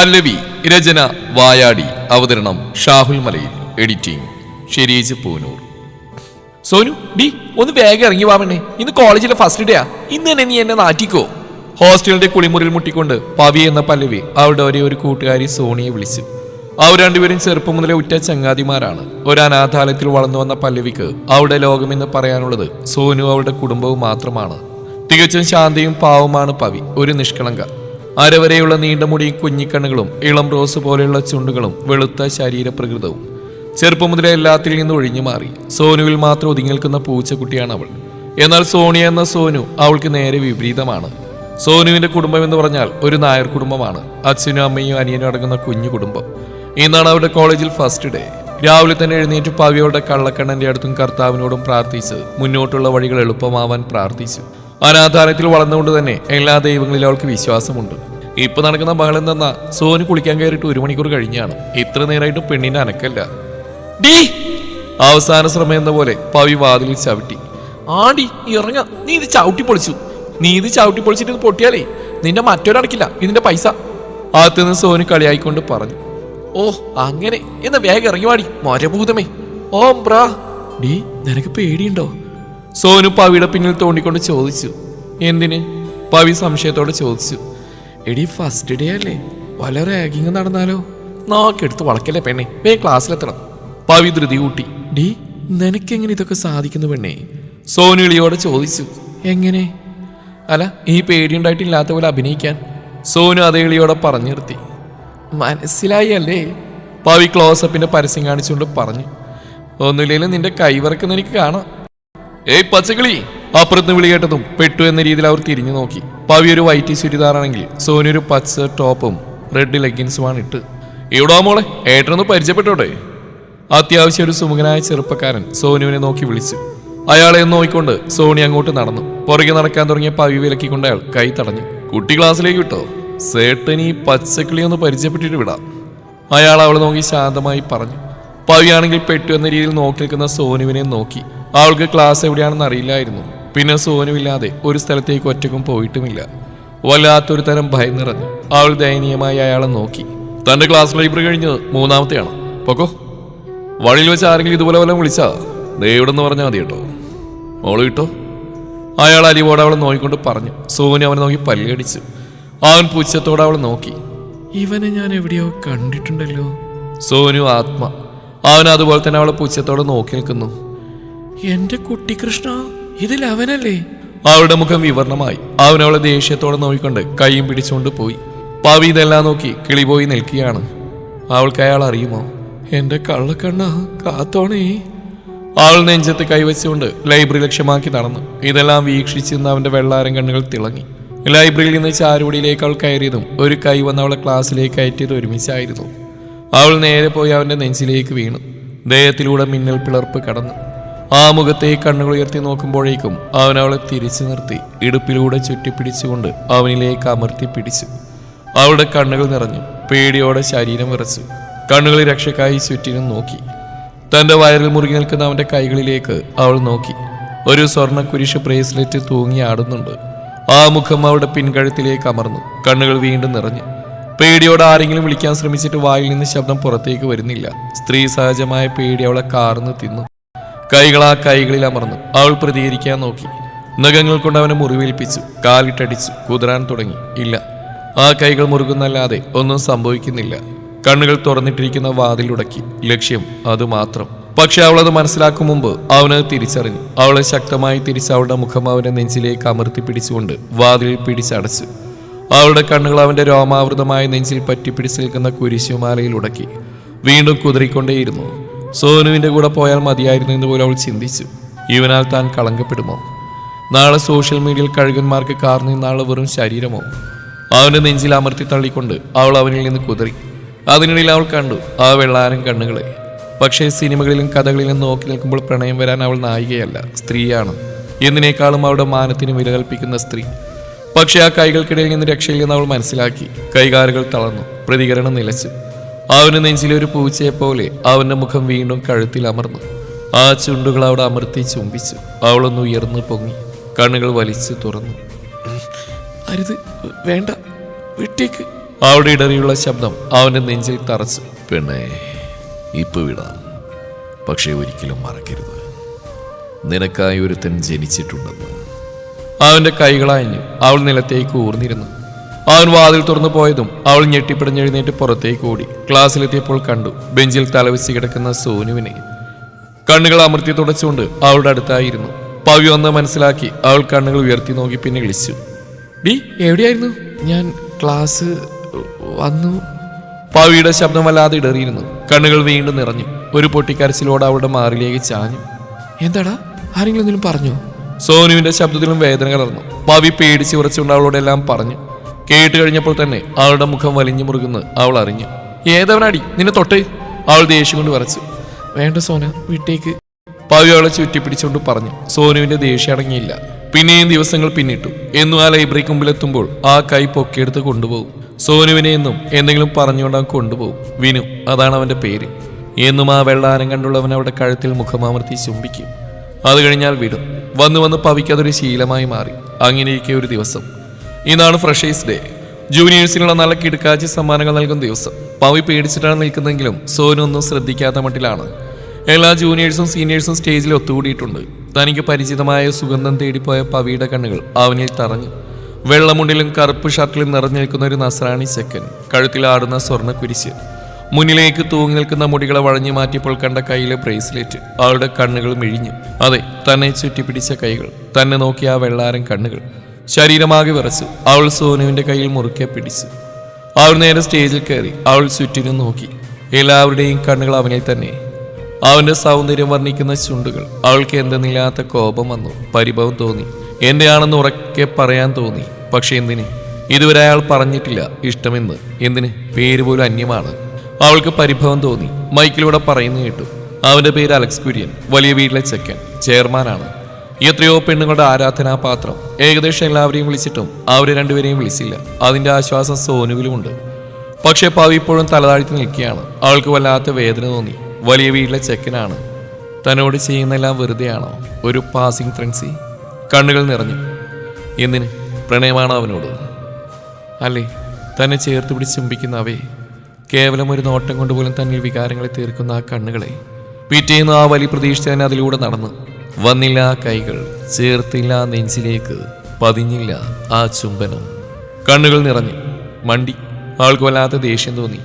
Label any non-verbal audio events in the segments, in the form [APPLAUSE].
പല്ലവി രചന വായാടി അവതരണം ഷാഹുൽ മലയിൽ എഡിറ്റിംഗ് ഷെരീജ് പൂനൂർ. സോനു ഡി ഒന്ന് വേഗം ഇറങ്ങി വാമണ്ണേ ഇന്ന് കോളേജിലെ ഫസ്റ്റ് ഡേയാ ഇന്ന് തന്നെ നീ എന്നെ നാറ്റിക്കോ. ഹോസ്റ്റലിന്റെ കുളിമുറിയിൽ മുട്ടിക്കൊണ്ട് പവി എന്ന പല്ലവി അവളുടെ ഒരേ ഒരു കൂട്ടുകാരി സോണിയെ വിളിച്ചു. അവർ രണ്ടുപേരും ചെറുപ്പം മുതലേ ഉറ്റ ചങ്ങാതിമാരാണ്. ഒരു അനാഥാലയത്തിൽ വളർന്നു വന്ന പല്ലവിക്ക് അവളുടെ ലോകമെന്ന് പറയാനുള്ളത് സോനു അവളുടെ കുടുംബവും മാത്രമാണ്. തികച്ചും ശാന്തയും പാവമാണ് പവി. ഒരു നിഷ്കളങ്ക. അരവരെയുള്ള നീണ്ട മുടിയും കുഞ്ഞിക്കണ്ണുകളും ഇളം റോസ് പോലെയുള്ള ചുണ്ടുകളും വെളുത്ത ശരീരപ്രകൃതവും. ചെറുപ്പം മുതലേ എല്ലാത്തിൽ നിന്ന് ഒഴിഞ്ഞു മാറി. സോനുവിൽ മാത്രം ഒതുങ്ങി നിൽക്കുന്ന പൂച്ചക്കുട്ടിയാണ് അവൾ. എന്നാൽ സോണിയ എന്ന സോനു അവൾക്ക് നേരെ വിപരീതമാണ്. സോനുവിന്റെ കുടുംബം എന്ന് പറഞ്ഞാൽ ഒരു നായർ കുടുംബമാണ്. അച്ഛനും അമ്മയും അനിയനും അടങ്ങുന്ന കുഞ്ഞു കുടുംബം. ഇന്നാണ് അവരുടെ കോളേജിൽ ഫസ്റ്റ് ഡേ. രാവിലെ തന്നെ എഴുന്നേറ്റ് പവിയോടെ കള്ളക്കണ്ണന്റെ അടുത്തും കർത്താവിനോടും പ്രാർത്ഥിച്ച് മുന്നോട്ടുള്ള വഴികൾ എളുപ്പമാവാൻ പ്രാർത്ഥിച്ചു. അനാധാരത്തിൽ വളർന്നുകൊണ്ട് തന്നെ എല്ലാ ദൈവങ്ങളിലും അവൾക്ക് വിശ്വാസമുണ്ട്. ഇപ്പൊ നടക്കുന്ന ബഹളം തന്ന സോനു കുളിക്കാൻ കയറിയിട്ട് ഒരു മണിക്കൂർ കഴിഞ്ഞാണ്. ഇത്ര നേരമായിട്ടും പെണ്ണിന്റെ അനക്കല്ല. ഡീ! അവസാന ശ്രമം എന്ന പോലെ പവി വാതിലിൽ ചവിട്ടി. ആടി ഇറങ്ങ. നീ ഇത് ചവിട്ടി പൊളിച്ചു. നീ ഇത് ചവിട്ടി പൊളിച്ചിട്ട് ഇത് പൊട്ടിയാലേ നിന്റെ മറ്റൊരടക്കില്ല ഇതിന്റെ പൈസ. അകത്തുനിന്ന് സോനു കളിയായിക്കൊണ്ട് പറഞ്ഞു. ഓ അങ്ങനെ. എന്ന വേഗം ഇറങ്ങി വാടി. മരഭൂതമേ. ഓം ബ്രാ. ഡീ നിനക്ക് പേടിയുണ്ടോ? സോനു പവിയുടെ പിന്നിൽ തോണ്ടിക്കൊണ്ട് ചോദിച്ചു. എന്തിന്? പവി സംശയത്തോടെ ചോദിച്ചു. എടി ഫസ്റ്റ് ഡേ അല്ലേ? വല്ല റാഗിങ് നടന്നാലോ? നാക്കെടുത്ത് വളക്കല്ലേ പെണ്ണെ. വേ ക്ലാസ്സിലെത്തണം പവിതൃതി കൂട്ടി ഡി നിനക്കെങ്ങനെ ഇതൊക്കെ സാധിക്കുന്നു പെണ്ണേ? സോനുളിയോടെ ചോദിച്ചു. എങ്ങനെ? അല്ല ഈ പേടിയുണ്ടായിട്ടില്ലാത്ത പോലെ അഭിനയിക്കാൻ. സോനു അതേ ഇളിയോടെ പറഞ്ഞു നിർത്തി. മനസ്സിലായി അല്ലേ പവി ക്ലോസപ്പിന്റെ പരസ്യം കാണിച്ചുകൊണ്ട് പറഞ്ഞു. ഒന്നുമില്ലെങ്കിലും നിന്റെ കൈവറക്കുന്ന എനിക്ക് കാണാം. ഏയ് പച്ചക്കിളി അപ്പുറത്ത് വിളി കേട്ടതും പെട്ടു എന്ന രീതിയിൽ അവർ തിരിഞ്ഞു നോക്കി. പവി ഒരു വൈറ്റ് ചുരിദാറാണെങ്കിൽ സോനി ഒരു പച്ച ടോപ്പും റെഡ് ലെഗിൻസുമാണ് ഇട്ട്. എവിടാ മോളെ? ഏട്ടനൊന്ന് പരിചയപ്പെട്ടോടെ അത്യാവശ്യം ഒരു സുമുഖനായ ചെറുപ്പക്കാരൻ സോനുവിനെ നോക്കി വിളിച്ചു. അയാളെ നോക്കിക്കൊണ്ട് സോണി അങ്ങോട്ട് നടന്നു. പുറകെ നടക്കാൻ തുടങ്ങിയ പവി വിലക്കിക്കൊണ്ട് അയാൾ കൈ തടഞ്ഞു. കുട്ടി ക്ലാസ്സിലേക്ക് വിട്ടോ? സേട്ടനി പച്ചക്കിളി ഒന്ന് പരിചയപ്പെട്ടിട്ട് വിടാം. അയാൾ അവളെ നോക്കി ശാന്തമായി പറഞ്ഞു. പവിയാണെങ്കിൽ പെട്ടു എന്ന രീതിയിൽ നോക്കി നിൽക്കുന്ന സോനുവിനെ നോക്കി. അവൾക്ക് ക്ലാസ് എവിടെയാണെന്ന് അറിയില്ലായിരുന്നു. പിന്നെ സോനുമില്ലാതെ ഒരു സ്ഥലത്തേക്ക് ഒറ്റക്കും പോയിട്ടുമില്ല. വല്ലാത്തൊരു തരം ഭയം നിറഞ്ഞു അവൾ ദയനീയമായി അയാളെ നോക്കി. തന്റെ ക്ലാസ് ലൈബ്രറി കഴിഞ്ഞ് മൂന്നാമത്തെയാണ്. പൊക്കോ. വഴിയിൽ വെച്ച് ആരെങ്കിലും ഇതുപോലെ വല്ലതും വിളിച്ചാ? ദൈവടെന്ന് പറഞ്ഞാൽ മതി കേട്ടോ. മോൾ കിട്ടോ അയാൾ അരിവോടെ അവളെ നോക്കിക്കൊണ്ട് പറഞ്ഞു. സോനു അവനെ നോക്കി പല്ലടിച്ചു. അവൻ പുച്ഛത്തോടെ അവളെ നോക്കി. ഇവനെ ഞാൻ എവിടെയോ കണ്ടിട്ടുണ്ടല്ലോ. സോനു ആത്മ. അവൻ അതുപോലെ തന്നെ അവളെ പുച്ഛത്തോടെ നോക്കി നിൽക്കുന്നു. എന്റെ കുട്ടി കൃഷ്ണ. ഇതിൽ അവനല്ലേ? അവളുടെ മുഖം വിവർണമായി. അവൻ അവളെ ദേഷ്യത്തോടെ നോക്കിക്കൊണ്ട് കൈയും പിടിച്ചുകൊണ്ട് പോയി. പാവി ഇതെല്ലാം നോക്കി കിളി പോയി നിൽക്കുകയാണ്. അവൾക്ക് അയാൾ അറിയുമോ? എന്റെ കള്ളക്കണ്ണ കാത്തോണേ. അവൾ നെഞ്ചത്ത് കൈവച്ചുകൊണ്ട് ലൈബ്രറി ലക്ഷ്യമാക്കി നടന്നു. ഇതെല്ലാം വീക്ഷിച്ചിരുന്ന അവന്റെ വെള്ളാരം കണ്ണുകൾ തിളങ്ങി. ലൈബ്രറിയിൽ നിന്ന് ചാരുപടിയിലേക്ക് അവൾ കയറിയതും ഒരു കൈ വന്ന് അവളെ ക്ലാസ്സിലേക്ക് കയറ്റിയത് ഒരുമിച്ചായിരുന്നു. അവൾ നേരെ പോയി അവന്റെ നെഞ്ചിലേക്ക് വീണു. ദേഹത്തിലൂടെ മിന്നൽ പിളർപ്പ് കടന്നു. ആ മുഖത്തെ കണ്ണുകൾ ഉയർത്തി നോക്കുമ്പോഴേക്കും അവൻ അവളെ തിരിച്ചു നിർത്തി. ഇടുപ്പിലൂടെ ചുറ്റിപ്പിടിച്ചുകൊണ്ട് അവനിലേക്ക് അമർത്തി പിടിച്ചു. അവളുടെ കണ്ണുകൾ നിറഞ്ഞു. പേടിയോടെ ശരീരം വിറച്ചു. കണ്ണുകളിൽ രക്ഷക്കായി ചുറ്റിനും നോക്കി. തന്റെ വയറിൽ മുറുകി നിൽക്കുന്ന അവന്റെ കൈകളിലേക്ക് അവൾ നോക്കി. ഒരു സ്വർണ കുരിശ് ബ്രേസ്ലെറ്റ് തൂങ്ങി ആടുന്നുണ്ട്. ആ മുഖം അവളുടെ പിൻകഴുത്തിലേക്ക് അമർന്നു. കണ്ണുകൾ വീണ്ടും നിറഞ്ഞു. പേടിയോടെ ആരെങ്കിലും വിളിക്കാൻ ശ്രമിച്ചിട്ട് വായിൽ നിന്ന് ശബ്ദം പുറത്തേക്ക് വരുന്നില്ല. സ്ത്രീ സഹജമായ പേടി അവളെ കാർന്ന് തിന്നു. കൈകൾ ആ കൈകളിൽ അമർന്നു. അവൾ പ്രതികരിക്കാൻ നോക്കി. നഖങ്ങൾ കൊണ്ട് അവനെ മുറിവേൽപ്പിച്ചു. കാലിട്ടടിച്ചു. കുതിരാൻ തുടങ്ങി. ഇല്ല. ആ കൈകൾ മുറുകുന്നല്ലാതെ ഒന്നും സംഭവിക്കുന്നില്ല. കണ്ണുകൾ തുറന്നിട്ടിരിക്കുന്ന വാതിലുടക്കി. ലക്ഷ്യം അതുമാത്രം പക്ഷെ അവൾ അത് മനസ്സിലാക്കും മുമ്പ് അവനത് തിരിച്ചറിഞ്ഞു. അവളെ ശക്തമായി തിരിച്ച് അവളുടെ മുഖം അവന്റെ നെഞ്ചിലേക്ക് അമർത്തി പിടിച്ചുകൊണ്ട് വാതിലിൽ പിടിച്ചടച്ചു. അവളുടെ കണ്ണുകൾ അവന്റെ രോമാവൃതമായ നെഞ്ചിൽ പറ്റിപ്പിടിച്ച് നിൽക്കുന്ന കുരിശുമാലയിൽ ഉടക്കി. വീണ്ടും കുതിറിക്കൊണ്ടേയിരുന്നു സോനുവിന്റെ കൂടെ പോയാൽ മതിയായിരുന്നു എന്ന് പോലും അവൾ ചിന്തിച്ചു. ഇവനാൽ താൻ കളങ്കപ്പെടുമോ? നാളെ സോഷ്യൽ മീഡിയയിൽ കഴുകന്മാർക്ക് കാർന്നു നാളെ വെറും ശരീരമോ? അവന്റെ നെഞ്ചിൽ അമർത്തി തള്ളിക്കൊണ്ട് അവൾ അവനിൽ നിന്ന് കുതിറി. അതിനിടയിൽ അവൾ കണ്ടു ആ വെള്ളാരം കണ്ണുകളെ. പക്ഷേ സിനിമകളിലും കഥകളിലും നോക്കി നിൽക്കുമ്പോൾ പ്രണയം വരാൻ അവൾ നായികയല്ല സ്ത്രീയാണ്. എന്നിനേക്കാളും അവളുടെ മാനത്തിന് വില കൽപ്പിക്കുന്ന സ്ത്രീ. പക്ഷേ ആ കൈകൾക്കിടയിൽ നിന്ന് രക്ഷയില്ലെന്ന് അവൾ മനസ്സിലാക്കി. കൈകാലുകൾ തളർന്നു. പ്രതികരണം നിലച്ചു. അവന് നെഞ്ചിലെ ഒരു പൂച്ചയെ പോലെ അവന്റെ മുഖം വീണ്ടും കഴുത്തിൽ അമർന്നു. ആ ചുണ്ടുകൾ അവിടെ അമർത്തി ചുംബിച്ചു. അവളൊന്ന് ഉയർന്നു പൊങ്ങി. കണ്ണുകൾ വലിച്ചു തുറന്നു. അരുത് വേണ്ട വിട്ടേക്ക്. അവളുടെ ഇടറിയുള്ള ശബ്ദം അവന്റെ നെഞ്ചിൽ തറച്ചു. പെണ്ണെ ഇപ്പൊ വിടാം. പക്ഷേ ഒരിക്കലും മറക്കരുത്. നിനക്കായി ഒരുത്തൻ ജനിച്ചിട്ടുണ്ടെന്ന്. അവന്റെ കൈകളായഞ്ഞു. അവൾ നിലത്തേക്ക് ഊർന്നിരുന്നു. അവൻ വാതിൽ തുറന്നു പോയതും അവൾ ഞെട്ടിപ്പിടഞ്ഞെഴുന്നേറ്റ് പുറത്തേക്ക് ഓടി. ക്ലാസ്സിലെത്തിയപ്പോൾ കണ്ടു ബെഞ്ചിൽ തലവെച്ച് കിടക്കുന്ന സോനുവിനെ. കണ്ണുകൾ അമർത്തി തുടച്ചുകൊണ്ട് അവളുടെ അടുത്തായിരുന്നു. പവി ഒന്ന് മനസ്സിലാക്കി അവൾ കണ്ണുകൾ ഉയർത്തി നോക്കി പിന്നെ വിളിച്ചു. ഡി എവിടെയായിരുന്നു? ഞാൻ ക്ലാസ് വന്നു. പവിയുടെ ശബ്ദം വല്ലാതെ ഇടറിയിരുന്നു. കണ്ണുകൾ വീണ്ടും നിറഞ്ഞു. ഒരു പൊട്ടിക്കരച്ചിലോട് അവളുടെ മാറിലേക്ക് ചാഞ്ഞു. എന്താടാ? ആരെങ്കിലും എന്തെങ്കിലും പറഞ്ഞു? സോനുവിന്റെ ശബ്ദത്തിലും വേദന കലർന്നു. പവി പേടിച്ച് ഉറച്ചുകൊണ്ട് അവളോടെല്ലാം പറഞ്ഞു. കേട്ട് കഴിഞ്ഞപ്പോൾ തന്നെ അവളുടെ മുഖം വലിഞ്ഞു മുറുകുന്ന് അവൾ അറിഞ്ഞു. ഏതവനാടി? നിന്നെ തൊട്ട്? അവൾ ദേഷ്യം കൊണ്ട് വരച്ചു വേണ്ട സോന വീട്ടേക്ക്. പവി അവളെ ചുറ്റിപ്പിടിച്ചുകൊണ്ട് പറഞ്ഞു. സോനുവിന്റെ ദേഷ്യം അടങ്ങിയില്ല. പിന്നെയും ദിവസങ്ങൾ പിന്നിട്ടു. എന്നും ആ ലൈബ്രറിക്ക് മുമ്പിലെത്തുമ്പോൾ ആ കൈ പൊക്കിയെടുത്ത് കൊണ്ടുപോകും. സോനുവിനെ എന്നും എന്തെങ്കിലും പറഞ്ഞുകൊണ്ട് അവൻ കൊണ്ടുപോകും. വിനു അതാണ് അവന്റെ പേര്. എന്നും ആ വെള്ളാരം കണ്ടുള്ളവൻ അവിടെ കഴുത്തിൽ മുഖമാമർത്തി ചുംബിക്കും. അത് കഴിഞ്ഞാൽ വിടും. വന്നു വന്ന് പവിക്കതൊരു ശീലമായി മാറി. അങ്ങനെയൊക്കെ ഒരു ദിവസം. ഇന്നാണ് ഫ്രഷേഴ്സ് ഡേ ജൂനിയേഴ്സിനുള്ള നല്ല കിടക്കാച്ചി സമ്മാനങ്ങൾ നൽകുന്ന ദിവസം. പവി പേടിച്ചിട്ടാണ് നിൽക്കുന്നതെങ്കിലും സോനൊന്നും ശ്രദ്ധിക്കാത്ത മട്ടിലാണ്. എല്ലാ ജൂനിയേഴ്സും സീനിയേഴ്സും സ്റ്റേജിൽ ഒത്തുകൂടിയിട്ടുണ്ട്. തനിക്ക് പരിചിതമായ സുഗന്ധം തേടിപ്പോയ പവിയുടെ കണ്ണുകൾ അവനിൽ തറഞ്ഞു. വെള്ളമുണ്ടിലും കറുപ്പ് ഷർട്ടിലും നിറഞ്ഞു നിൽക്കുന്ന ഒരു നസ്രാണി ചെക്കൻ കഴുത്തിലാടുന്ന സ്വർണ കുരിശ്. മുന്നിലേക്ക് തൂങ്ങി നിൽക്കുന്ന മുടികളെ വഴഞ്ഞു മാറ്റിയപ്പോൾ കണ്ട കയ്യിലെ ബ്രേസ്ലെറ്റ് അവളുടെ കണ്ണുകൾ മിഴിഞ്ഞു. അതെ തന്നെ ചുറ്റിപ്പിടിച്ച കൈകൾ. തന്നെ നോക്കിയ ആ വെള്ളാരം കണ്ണുകൾ. ശരീരമാകെ വിറച്ചു. അവൾ സോനുവിന്റെ കയ്യിൽ മുറുക്കെ പിടിച്ചു. അവൾ നേരെ സ്റ്റേജിൽ കയറി അവൾ ചുറ്റിനും നോക്കി. എല്ലാവരുടെയും കണ്ണുകൾ അവനിൽ തന്നെ. അവന്റെ സൗന്ദര്യം വർണിക്കുന്ന ചുണ്ടുകൾ. അവൾക്ക് എന്തെന്നില്ലാത്ത കോപം വന്നു. പരിഭവം തോന്നി. എന്റെ ആണെന്ന് ഉറക്കെ പറയാൻ തോന്നി. പക്ഷെ എന്തിന്? ഇതുവരെ അയാൾ പറഞ്ഞിട്ടില്ല. ഇഷ്ടമെന്ന്. എന്തിന്? പേര് പോലും അന്യമാണ്. അവൾക്ക് പരിഭവം തോന്നി. മൈക്കിലൂടെ പറയുന്നു കേട്ടു. അവന്റെ പേര് അലക്സ് കുര്യൻ. വലിയ വീട്ടിലെ ചെക്കൻ. ചെയർമാനാണ്. എത്രയോ പെണ്ണുങ്ങളുടെ ആരാധനാപാത്രം ഏകദേശം എല്ലാവരെയും വിളിച്ചിട്ടും അവരെ രണ്ടുപേരെയും വിളിച്ചില്ല. അതിന്റെ ആശ്വാസം സോനുവിലുമുണ്ട്. പക്ഷേ പാവി ഇപ്പോഴും തലതാഴ്ത്തി നിൽക്കുകയാണ്. അവൾക്ക് വല്ലാത്ത വേദന തോന്നി. വലിയ വീട്ടിലെ ചെക്കനാണ്. തന്നോട് ചെയ്യുന്നെല്ലാം വെറുതെയാണോ? ഒരു പാസിംഗ് ഫ്രണ്ട്സി കണ്ണുകൾ നിറഞ്ഞു. എന്തിന്? പ്രണയമാണ് അവനോട്? അല്ലേ? തന്നെ ചേർത്ത് പിടിച്ച് ചുംബിക്കുന്ന അവയെ. കേവലം ഒരു നോട്ടം കൊണ്ടുപോലും തന്നിൽ വികാരങ്ങളെ തീർക്കുന്ന ആ കണ്ണുകളെ. പിറ്റേന്ന് ആ വലിയ പ്രതീക്ഷ തന്നെ അതിലൂടെ നടന്നു. വന്നില്ല കൈകൾ ചേർത്തില്ല നെഞ്ചിലേക്ക് പതിഞ്ഞില്ല ആ ചുംബനം. കണ്ണുകൾ നിറഞ്ഞു മണ്ടി ആൾക്ക് വല്ലാത്ത ദേഷ്യം തോന്നി.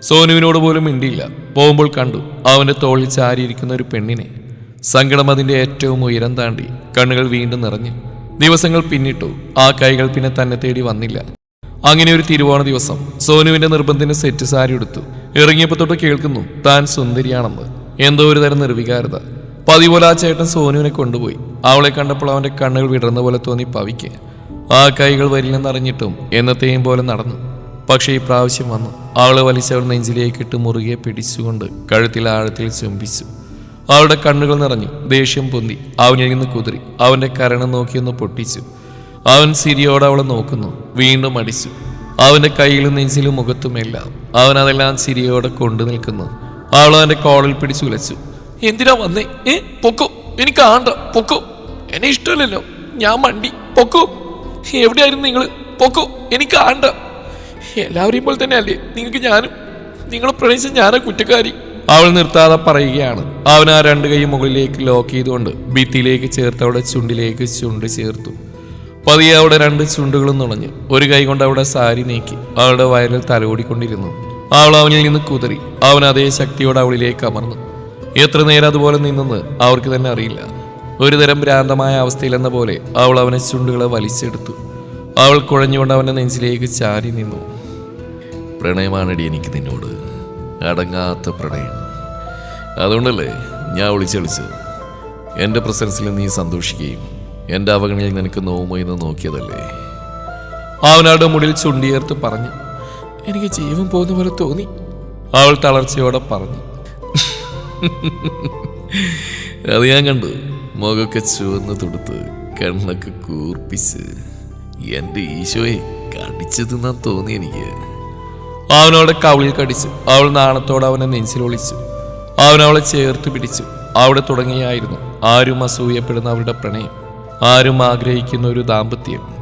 സോനുവിനോട് പോലും മിണ്ടിയില്ല. പോകുമ്പോൾ കണ്ടു അവന്റെ തോളിൽ ചാരിയിരിക്കുന്ന ഒരു പെണ്ണിനെ. സങ്കടം അതിന്റെ ഏറ്റവും ഉയരം താണ്ടി കണ്ണുകൾ വീണ്ടും നിറഞ്ഞു. ദിവസങ്ങൾ പിന്നിട്ടു ആ കൈകൾ പിന്നെ തന്നെ തേടി വന്നില്ല. അങ്ങനെ ഒരു തിരുവോണ ദിവസം സോനുവിന്റെ നിർബന്ധത്തിന് സെറ്റ് സാരി എടുത്തു ഇറങ്ങിയപ്പോൾ തൊട്ട് കേൾക്കുന്നു താൻ സുന്ദരിയാണെന്ന്. എന്തോ ഒരു തരം നിർവികാരത. പതിപോലെ ആ ചേട്ടൻ സോനുവിനെ കൊണ്ടുപോയി. അവളെ കണ്ടപ്പോൾ അവന്റെ കണ്ണുകൾ വിടർന്ന പോലെ തോന്നി പവിക്ക്. ആ കൈകൾ വരില്ലെന്നറിഞ്ഞിട്ടും എന്നത്തെയും പോലെ നടന്നു. പക്ഷേ ഈ പ്രാവശ്യം വന്നു. അവളെ വലിച്ചവൾ നെഞ്ചിലേക്ക് ഇട്ട് മുറുകെ പിടിച്ചുകൊണ്ട് കഴുത്തിൽ ആഴത്തിൽ ചുംബിച്ചു. അവളുടെ കണ്ണുകൾ നിറഞ്ഞു. ദേഷ്യം പൊന്തി. അവനിൽ നിന്ന് കുതിരി. അവന്റെ കരണം നോക്കിയൊന്ന് പൊട്ടിച്ചു. അവൻ സിരിയോടെ അവളെ നോക്കുന്നു. വീണ്ടും അടിച്ചു. അവന്റെ കയ്യിലും നെഞ്ചിലും മുഖത്തുമെല്ലാം. അവൻ അതെല്ലാം സിരിയോടെ കൊണ്ടു നിൽക്കുന്നു. അവൾ അവന്റെ കോളിൽ പിടിച്ചു ഉലച്ചു എന്തിനാ വന്നേ? ഏ? പൊക്കോ. എനിക്ക് ആണ്ട. പൊക്കോ. എന്നെ ഇഷ്ടമല്ലല്ലോ. ഞാൻ മണ്ടി. പൊക്കോ. എവിടെയായിരുന്നു നിങ്ങൾ പൊക്കോ. എനിക്ക് ആണ്ട. എല്ലാവരെയും പോലെ തന്നെ അല്ലേ നിങ്ങൾക്ക് ഞാനും? നിങ്ങളെ പ്രണയിച്ച ഞാനാ കുറ്റക്കാരി. അവൾ നിർത്താതെ പറയുകയാണ്. അവൻ ആ രണ്ട് കൈ മുകളിലേക്ക് ലോക്ക് ചെയ്തുകൊണ്ട് ഭിത്തിയിലേക്ക് ചേർത്ത് അവിടെ ചുണ്ടിലേക്ക് ചുണ്ട് ചേർത്തു. പതിയെ അവിടെ രണ്ട് ചുണ്ടുകളും നുണഞ്ഞു. ഒരു കൈ കൊണ്ട് അവിടെ സാരി നീക്കി അവളുടെ വയലിൽ തലോടിക്കൊണ്ടിരുന്നു. അവൾ അവനിൽ നിന്ന് കുതിറി അവൻ അതേ ശക്തിയോടെ അവളിലേക്ക് അമർന്നു. എത്ര നേരം അതുപോലെ നിന്നെന്ന് അവർക്ക് തന്നെ അറിയില്ല. ഒരു തരം ഭ്രാന്തമായ അവസ്ഥയിലെന്ന പോലെ അവൾ അവനെ ചുണ്ടുകളെ വലിച്ചെടുത്തു. അവൾ കുഴഞ്ഞുകൊണ്ട് അവന്റെ നെഞ്ചിലേക്ക് ചാരി നിന്നു. പ്രണയമാണടി എനിക്ക് നിന്നോട്. അടങ്ങാത്ത പ്രണയം. അതുകൊണ്ടല്ലേ ഞാൻ വിളിച്ചളിച്ചത്. എന്റെ പ്രസൻസിൽ നീ സന്തോഷിക്കുകയും എന്റെ അവഗണയിൽ നിനക്ക് നോവുമോ എന്ന് നോക്കിയതല്ലേ? അവനാട് മുടിൽ ചുണ്ടിയേർത്ത് പറഞ്ഞു എനിക്ക് ജീവൻ പോകുന്ന പോലെ തോന്നി. അവൾ തളർച്ചയോടെ പറഞ്ഞു [LAUGHS] അത് ഞാൻ കണ്ടു. മുഖമൊക്കെ ചുവന്ന് തൊടുത്ത് കണ്ണൊക്കെ കൂർപ്പിച്ച് എന്റെ ഈശോയെ കടിച്ചു തിന്നാൻ തോന്നി എനിക്ക്. അവനോടെ കവിളിൽ കടിച്ചു അവൾ നാണത്തോടെ അവനെ അവൻ അവളെ ചേർത്ത് പിടിച്ചു അവിടെ തുടങ്ങിയായിരുന്നു. ആരും അസൂയപ്പെടുന്ന അവരുടെ പ്രണയം. ആരും ആഗ്രഹിക്കുന്ന ഒരു ദാമ്പത്യം.